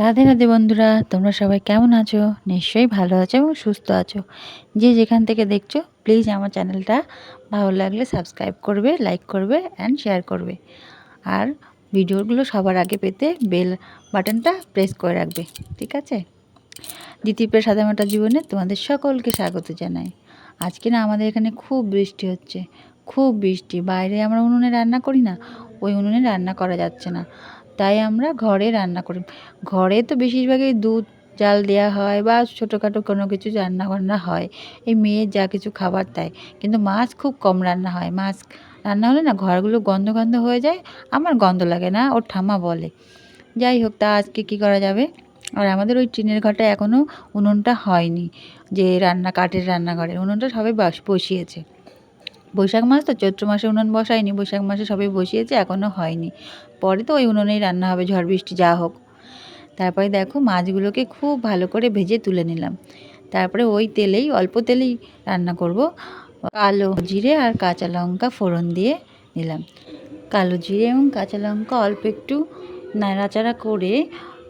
রাধে রাধে বন্ধুরা, তোমরা সবাই কেমন আছো? নিশ্চয়ই ভালো আছো এবং সুস্থ আছো। যে যেখান থেকে দেখছ প্লিজ আমার চ্যানেলটা ভালো লাগলে সাবস্ক্রাইব করবে লাইক করবে অ্যান্ড শেয়ার করবে। আর ভিডিওগুলো সবার আগে পেতে বেল বাটনটা প্রেস করে রাখবে, ঠিক আছে? দ্বিতীয় সাদামাটা জীবনে তোমাদের সকলকে স্বাগত জানাই। আজকে না আমাদের এখানে খুব বৃষ্টি হচ্ছে, খুব বৃষ্টি। বাইরে আমরা উনুনে রান্না করি না, ওই উনুনে রান্না করা যাচ্ছে না। তাই আমরা ঘরে রান্না করি। ঘরে তো বেশিরভাগই দুধ, জাল দেওয়া হয় বা ছোটোখাটো কোনো কিছু রান্না বান্না হয়। এই মেয়ের যা কিছু খাবার তাই কিন্তু মাছ খুব কম রান্না হয়। মাছ রান্না হলে না ঘরগুলো গন্ধ গন্ধ হয়ে যায়। আমার গন্ধ লাগে না, ওর ঠাম্মা বলে। যাই হোক, তা আজকে কী করা যাবে? আর আমাদের ওই টিনের ঘরটা এখনও উনুনটা হয়নি, যে রান্না, কাঠের রান্নাঘরের। উনুনটা সবাই বাস, বসিয়েছে। বৈশাখ মাস তো চৈত্র মাসে উনুন বসায়নি, বৈশাখ মাসে সবাই বসিয়েছে এখনও হয়নি। পরে তো ওই উনুনেই রান্না হবে, ঝড় বৃষ্টি যা হোক। তারপরে দেখো মাছগুলোকে খুব ভালো করে ভেজে তুলে নিলাম। তারপরে ওই তেলেই, অল্প তেলেই রান্না করব। কালো জিরে আর কাঁচা লঙ্কা ফোড়ন দিয়ে নিলাম। কালো জিরে এবং কাঁচা লঙ্কা অল্প একটু নাড়াচাড়া করে,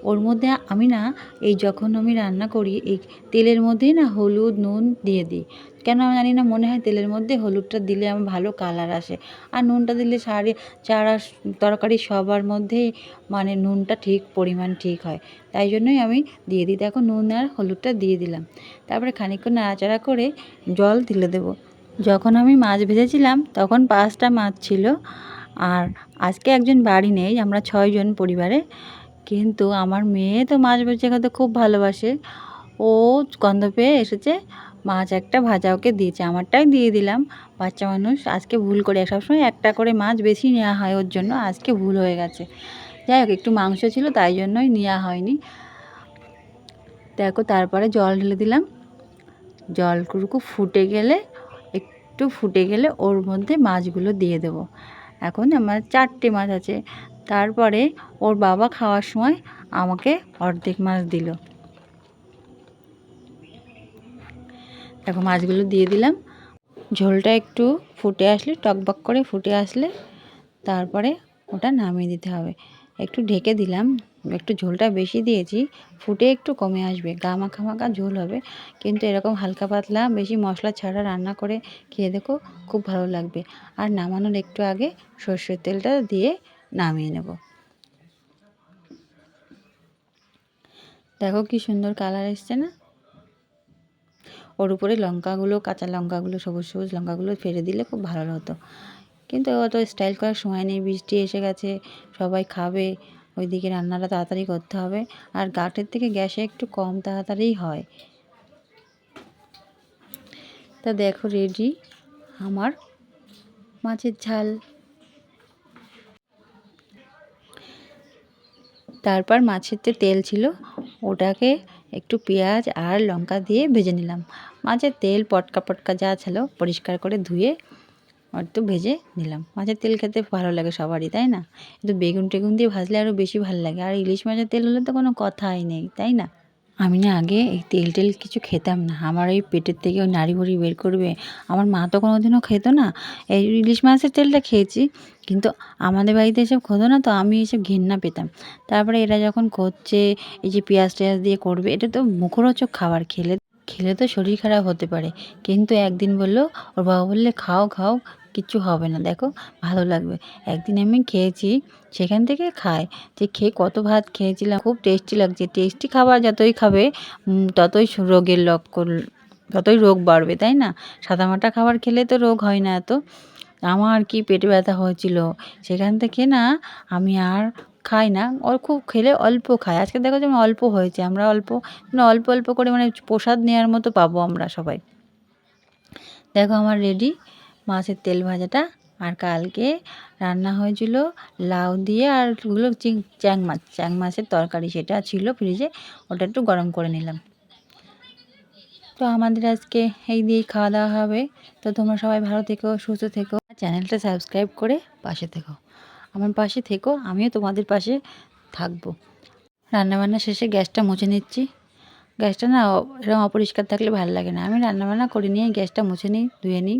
ওর মধ্যে আমি না, এই যখন আমি রান্না করি, এই তেলের মধ্যেই না হলুদ, নুন দিয়ে দিই। কেন আমি জানি না, মনে হয় তেলের মধ্যে হলুদটা দিলে আমার ভালো কালার আসে। আর নুনটা দিলে সারি, চারা, তরকারি সবার মধ্যেই মানে নুনটা ঠিক, পরিমাণ ঠিক হয়। তাই জন্যই আমি দিয়ে দিই। দেখো নুন আর হলুদটা দিয়ে দিলাম। তারপরে খানিকক্ষণ নাড়াচাড়া করে জল ঢেলে দেবো। যখন আমি মাছ ভেজেছিলাম, তখন পাঁচটা মাছ ছিল। আর আজকে একজন বাড়ি নেই, আমরা ছয়জন পরিবারে। কিন্তু আমার মেয়ে তো মাছ ভেজে খেতে খুব ভালোবাসে। ও গন্ধ পেয়ে এসেছে। মাছ একটা ভাজা ওকে দিয়েছে, আমারটাই দিয়ে দিলাম। বাচ্চা মানুষ, আজকে ভুল করে, সবসময় একটা করে মাছ বেশি নেওয়া হয় ওর জন্য, আজকে ভুল হয়ে গেছে। যাই হোক, একটু মাংস ছিল, তাই জন্যই নেওয়া হয়নি। দেখো, তারপরে জল ঢেলে দিলাম। জলটুকু ফুটে গেলে, একটু ফুটে গেলে ওর মধ্যে মাছগুলো দিয়ে দেবো। এখন আমার চারটে মাছ আছে। তারপরে ওর বাবা খাওয়ার সময় আমাকে অর্ধেক মাছ দিল। দেখো মাছগুলো দিয়ে দিলাম। ঝোলটা একটু ফুটে আসলে, টকবক করে ফুটে আসলে তারপরে ওটা নামিয়ে দিতে হবে। একটু ঢেকে দিলাম, একটু ঝোলটা বেশি দিয়েছি, ফুটে একটু কমে আসবে গা মাখা মাখা ঝোল হবে। কিন্তু এরকম হালকা পাতলা বেশি মশলা ছাড়া রান্না করে খেয়ে দেখো খুব ভালো লাগবে। আর নামানোর একটু আগে সর্ষের তেলটা দিয়ে নামিয়ে নেব। দেখো কি সুন্দর কালার এসছে না? ওর উপরে লঙ্কাগুলো, কাঁচা লঙ্কাগুলো, সবুজ সবুজ লঙ্কাগুলো ফেলে দিলে খুব ভালো হতো। কিন্তু অত স্টাইল করার সময় নেই, বৃষ্টি এসে গেছে, সবাই খাবে, ওইদিকে রান্নাটা তাড়াতাড়ি করতে হবে। আর গাঠের থেকে গ্যাসে একটু কম তাড়াতাড়িই হয়। তা দেখো রেডি আমার মাছের ঝাল। তারপর মাছের যে তেল ছিল, ওটাকে একটু পেঁয়াজ আর লঙ্কা দিয়ে ভেজে নিলাম। মাছের তেল পটকা পটকা যা ছিল পরিষ্কার করে ধুয়ে একটু ভেজে নিলাম। মাছের তেল খেতে ভালো লাগে সবারই, তাই না? একটু বেগুন টেগুন দিয়ে ভাজলে আরও বেশি ভালো লাগে। আর ইলিশ মাছের তেল হলে তো কোনো কথাই নেই, তাই না? আমি না আগে এই তেল টেল কিছু খেতাম না। আমার এই পেটের থেকে ওই নাড়ি ভুড়ি বের করবে। আমার মা তো কোনো দিনও খেত না। এই ইলিশ মাছের তেলটা খেয়েছি, কিন্তু আমাদের বাড়িতে এসব হতো না তো আমি এসব ঘেন্না পেতাম। তারপরে এরা যখন করছে, এই যে পেঁয়াজ টেয়াজ দিয়ে করবে, এটা তো মুখরোচক খাবার, খেলে খেলে তো শরীর খারাপ হতে পারে। কিন্তু একদিন বলল, ওর বাবা বললে খাও খাও, কিচ্ছু হবে না। দেখো, ভালো লাগবে। একদিন আমি খেয়েছি, সেখান থেকে খাই। যে খেয়ে কত ভাত খেয়েছিলাম, খুব টেস্টি লাগছে। টেস্টি খাবার যতই খাবে ততই রোগের লক্ষণ ততই রোগ বাড়বে, তাই না? সাদামাটা খাবার খেলে তো রোগ হয় না এত। আমার কি পেটে ব্যথা হয়েছিল? সেখান থেকে না, আমি আর খাই না। ও খুব খেলে অল্প খাই আজকে দেখো যেমন অল্প হয়েছে। আমরা অল্প মানে অল্প অল্প করে মানে প্রসাদ নেওয়ার মতো পাবো আমরা সবাই। দেখো আমার রেডি মাছের তেল ভাজাটা। আর কালকে রান্না হয়েছিল লাউ দিয়ে আর ওগুলো চিং, চ্যাং মাছ, চ্যাং মাছের তরকারি সেটা ছিল ফ্রিজে। ওটা একটু গরম করে নিলাম। তো আমাদের আজকে এই দিয়েই খাওয়া দাওয়া হবে। তো তোমরা সবাই ভালো থেকো, সুস্থ থেকো। চ্যানেলটা সাবস্ক্রাইব করে পাশে থেকো। আমার পাশে থেকো, আমিও তোমাদের পাশে থাকব। রান্নাবান্না শেষে গ্যাসটা মুছে নিচ্ছি। গ্যাসটা না এরকম অপরিষ্কার থাকলে ভালো লাগে না। আমি রান্নাবান্না করে নিয়ে গ্যাসটা মুছে নিই, ধুয়ে নিই।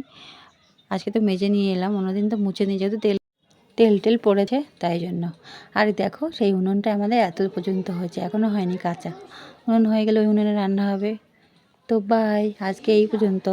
আজকে তো মেজে নিয়ে এলাম, অন্যদিন তো মুছে নিই, যেহেতু তেল তেল টেল পড়েছে তাই জন্য। আর দেখো, সেই উনুনটা আমাদের এত পর্যন্ত হয়েছে এখনও হয়নি কাঁচা। উনুন হয়ে গেলে ওই উনুনে রান্না হবে। তো বাই আজকে এই পর্যন্ত।